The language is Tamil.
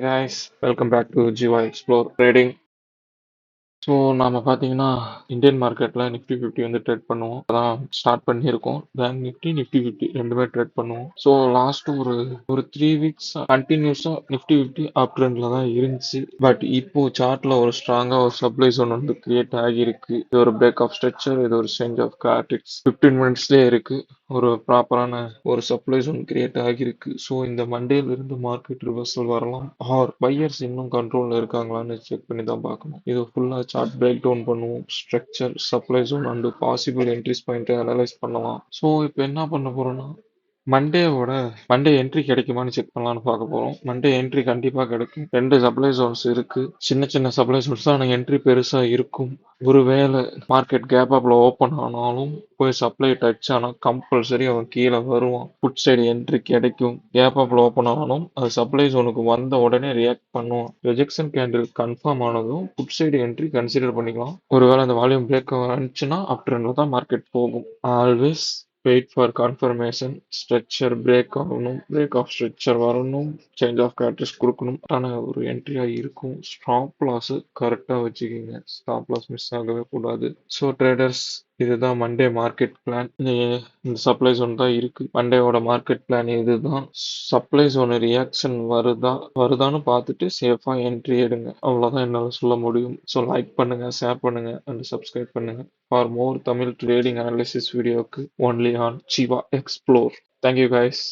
Guys, welcome back to GY Explore Trading. So நாம் பார்த்தீங்கன்னா இந்தியன் மார்க்கெட்டில் நிஃப்டி ஃபிஃப்டி வந்து ட்ரேட் பண்ணுவோம். அதான் ஸ்டார்ட் பண்ணியிருக்கோம். பேங்க் நிஃப்டி நிஃப்டி ஃபிஃப்டி ரெண்டுமே ட்ரேட் பண்ணுவோம். ஸோ லாஸ்ட் ஒரு ஒரு த்ரீ வீக்ஸ் கண்டினியூஸாக நிஃப்டி ஃபிஃப்டி அப் ட்ரெண்டில் தான் இருந்துச்சு. பட் இப்போ சார்ட்டில் ஒரு ஸ்ட்ராங்காக ஒரு சப்ளை ஜோன் வந்து கிரியேட் ஆகியிருக்கு. இது ஒரு பிரேக் ஆஃப் ஸ்ட்ரக்சர் இது ஒரு சேஞ்ச் ஆஃப் கிராட்டிக்ஸ் ஃபிஃப்டீன் மினிட்ஸ்லேயே இருக்குது ஒரு ப்ராப்பரான ஒரு சப்ளை ஜோன் கிரியேட் ஆகியிருக்கு. ஸோ இந்த மண்டேல இருந்து மார்க்கெட் ரிவர்சல் வரலாம். ஆர் பையர்ஸ் இன்னும் கண்ட்ரோலில் இருக்காங்களான்னு செக் பண்ணி தான் பார்க்கணும். இது ஃபுல்லாக சார்ட் பிரேக் டவுன் பண்ணுவோம் structure supply zone and possible entries பாயிண்ட்டை அனலைஸ் பண்ணலாம். ஸோ இப்போ என்ன பண்ண போறோம்னா மண்டேவோட மண்டே என்ட்ரி கிடைக்குமான்னு செக் பண்ணலாம்னு பார்க்க போறோம். மண்டே என்ட்ரி கண்டிப்பா கிடைக்கும். ரெண்டு சப்ளை ஜோன்ஸ் இருக்கு. சின்ன சின்ன சப்ளை ஜோன்ஸ் தான் என்ட்ரி பெருசா இருக்கும். ஒருவேளை மார்க்கெட் கேப் அப்ல ஓப்பன் ஆனாலும் போய் சப்ளை டச் ஆனால் கம்பல்சரி அவன் கீழே வருவான். ஃபுட் சைடு என்ட்ரி கிடைக்கும். கேப் அப்ல ஓப்பன் ஆனாலும் அது சப்ளை ஜோனுக்கு வந்த உடனே ரியாக்ட் பண்ணுவான். ரிஜெக்ஷன் கேண்டில் கன்ஃபார்ம் ஆனதும் ஃபுட் சைடு என்ட்ரி கன்சிடர் பண்ணிக்கலாம். ஒருவேளை அந்த வால்யூம் பிரேக் வந்துச்சுன்னா அப்ட்ரெண்ட்ல தான் மார்க்கெட் போகும். Always wait for confirmation structure break ஆகணும். பிரேக் ஆஃப் ஸ்ட்ரெச்சர் வரணும். சேஞ்ச் ஆஃப் கேரக்டர்ஸ் கொடுக்கணும். ஆனால் ஒரு என்ட்ரியாக இருக்கும். ஸ்டாப் லாஸு கரெக்டாக வச்சுக்கிங்க. ஸ்டாப் லாஸ் மிஸ் ஆகவே கூடாது. ஸோ ட்ரேடர்ஸ் இதுதான் மண்டே மார்க்கெட் பிளான் இந்த சப்ளை ஜோன் தான் இருக்கு. மண்டேவோட மார்க்கெட் பிளான் இதுதான். சப்ளை ஜோன் ரியாக்ஷன் வருதா வருதான்னு பார்த்துட்டு சேஃபா என்ட்ரி எடுங்க. அவ்வளோதான் என்னால் சொல்ல முடியும். ஸோ லைக் பண்ணுங்க ஷேர் பண்ணுங்க அண்ட் சப்ஸ்கிரைப் பண்ணுங்க. For more Tamil trading analysis வீடியோக்கு only on Siva Explore thank you guys